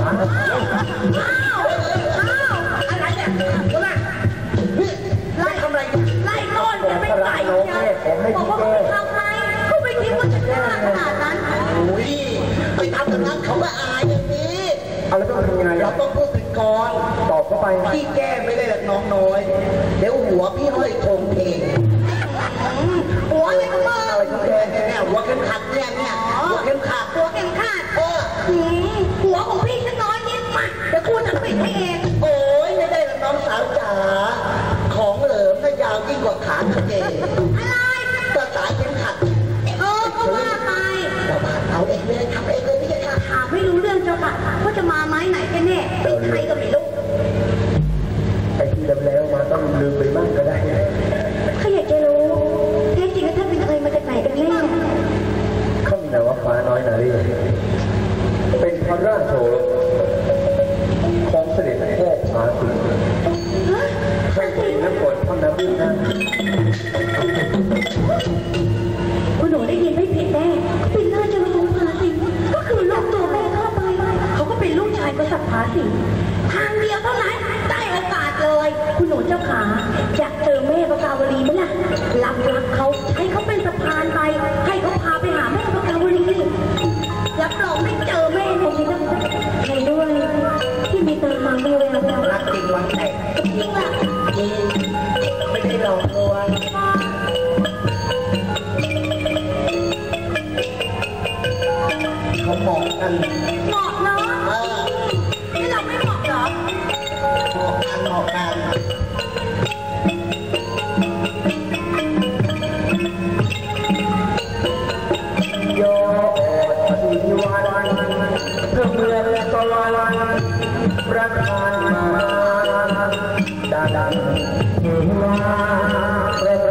อ้าวอ้าวอะไรเนี่ยดูนะไล่ทำอะไรไล่ต้นจะไม่ไต่จะบอกว่าเขาทำไงเขาไม่คิดว่าจะกล้าขนาดนั้นอุ้ยไปทำอย่างนั้นเขาก็อายอย่างนี้เอาแล้วต้องทำยังไงเราต้องพูดถึงก่อนตอบเข้าไปพี่แก้ไม่ได้หรอกน้องน้อย เดี๋ยวหัวพี่ห้อยธงเอง ว่าจะมาไม้ไหนกันแน่เป็นใครก็ไม่รู้ไอ้ที่แล้วๆมาต้องลืมไปบ้างก็ได้ข้าอยากจะรู้แท้จริงแล้วท่านเป็นใครมาจากไหนกันแน่เขามีนามว่าฟ้าน้อยนารีเป็นพระราชโอรสของเสด็จพ่อพาสิฮะใช่สินักบวชพ่อน้ำพึ่งนะ ทางเดียวเท่านั้นได้โอกาสเลย คุณหนูเจ้าขาอยากเจอแม่ประกาวลีไหมล่ะรับรักเขาให้เขาเป็ ประทานมาดาดันเห็นว่าประ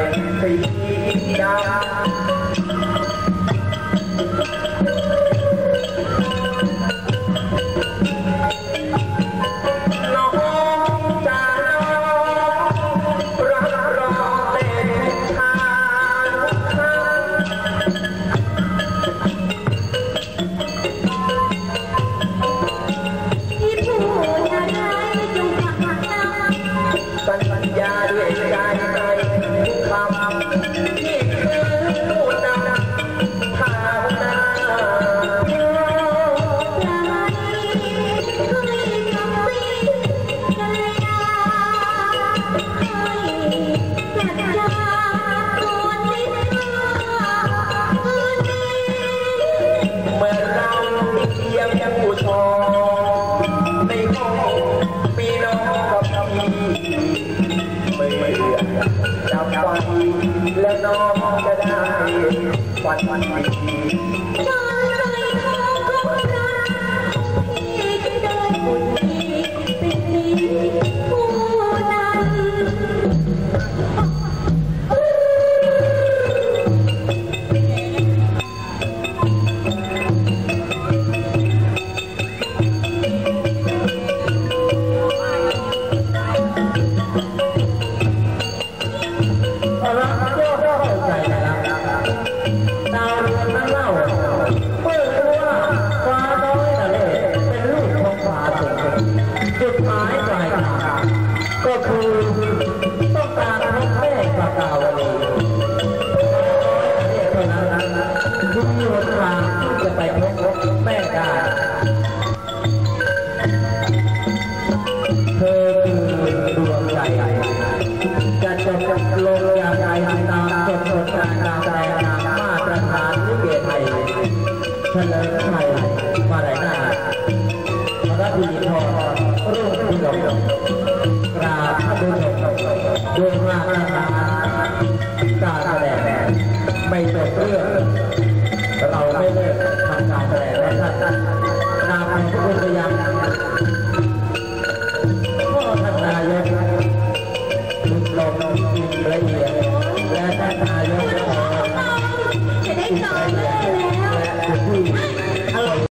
าเท จับไฟแล้วน้องจะได้ฝันวันดีตอน ต้องการแม่ปรกาวีเรียกงนั้นคุณมีางจะไปพบแม่ได้เธอคืวงใจจะจบลงอย่างไรตามกำหดกาตามแรงาตรฐานลิเกไทยเฉลิมไทยมาไหนหน้า ระดีทองร่วมพิกราบพระบุญดวงมาพรนาการแสดงไม่จบเรื่อง เราไม่เลิกทำการแสดงและท่านนามของพระพุทธยังพ่อท่านนายกบุลมบุญละเอีย